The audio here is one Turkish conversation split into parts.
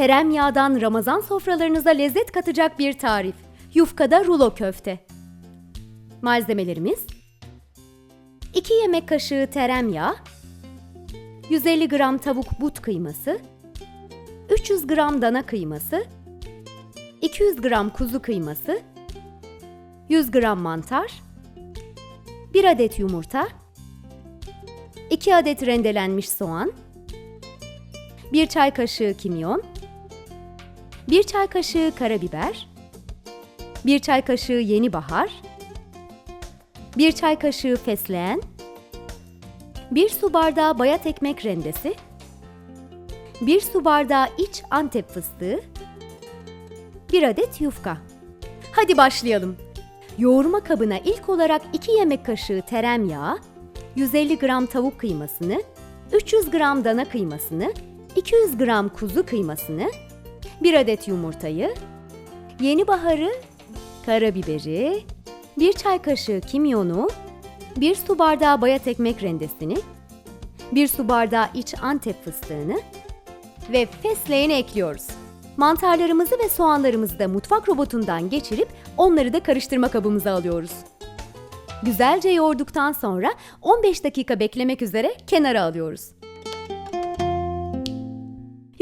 Teremyağdan Ramazan sofralarınıza lezzet katacak bir tarif. Yufkada rulo köfte. Malzemelerimiz 2 yemek kaşığı teremyağı, 150 gram tavuk but kıyması, 300 gram dana kıyması, 200 gram kuzu kıyması, 100 gram mantar, 1 adet yumurta, 2 adet rendelenmiş soğan, 1 çay kaşığı kimyon, 1 çay kaşığı karabiber, 1 çay kaşığı yeni bahar, 1 çay kaşığı fesleğen, 1 su bardağı bayat ekmek rendesi, 1 su bardağı iç antep fıstığı, 1 adet yufka. Hadi başlayalım. Yoğurma kabına ilk olarak 2 yemek kaşığı teremyağı, 150 gram tavuk kıymasını, 300 gram dana kıymasını, 200 gram kuzu kıymasını, 1 adet yumurtayı, yeni baharı, karabiberi, 1 çay kaşığı kimyonu, 1 su bardağı bayat ekmek rendesini, 1 su bardağı iç antep fıstığını ve fesleğeni ekliyoruz. Mantarlarımızı ve soğanlarımızı da mutfak robotundan geçirip onları da karıştırma kabımıza alıyoruz. Güzelce yoğurduktan sonra 15 dakika beklemek üzere kenara alıyoruz.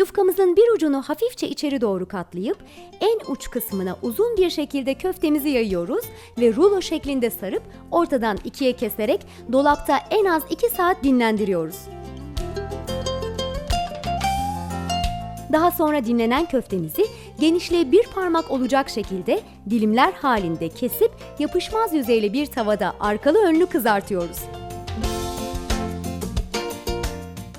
Yufkamızın bir ucunu hafifçe içeri doğru katlayıp en uç kısmına uzun bir şekilde köftemizi yayıyoruz ve rulo şeklinde sarıp ortadan ikiye keserek dolapta en az 2 saat dinlendiriyoruz. Daha sonra dinlenen köftemizi genişliği bir parmak olacak şekilde dilimler halinde kesip yapışmaz yüzeyli bir tavada arkalı önlü kızartıyoruz.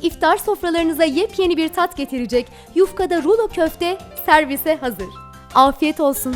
İftar sofralarınıza yepyeni bir tat getirecek yufkada rulo köfte servise hazır. Afiyet olsun.